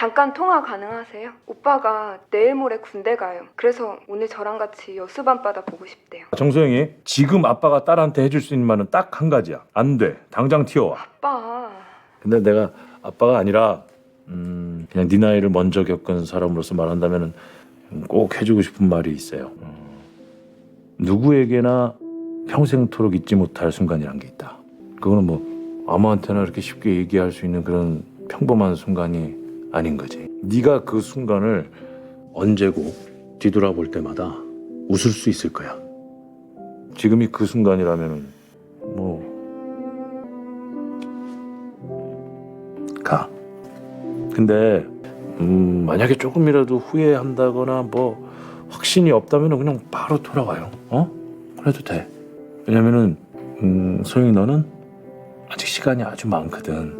잠깐 통화 가능하세요? 오빠가 내일 모레 군대 가요. 그래서 오늘 저랑 같이 여수 밤바다 보고 싶대요. 정소영이 지금 아빠가 딸한테 해줄 수 있는 말은 딱 한 가지야. 안 돼. 당장 튀어와. 아빠. 근데 내가 아빠가 아니라 음, 그냥 네 나이를 먼저 겪은 사람으로서 말한다면은 꼭 해주고 싶은 말이 있어요. 음, 누구에게나 평생토록 잊지 못할 순간이란 게 있다. 그거는 뭐 아무한테나 이렇게 쉽게 얘기할 수 있는 그런 평범한 순간이 아닌 거지. 네가 그 순간을 언제고 뒤돌아볼 때마다 웃을 수 있을 거야. 지금이 그 순간이라면은 뭐 가. 근데 음, 만약에 조금이라도 후회한다거나 뭐 확신이 없다면 그냥 바로 돌아와요. 어? 그래도 돼. 왜냐면은 음, 소영이 너는 아직 시간이 아주 많거든.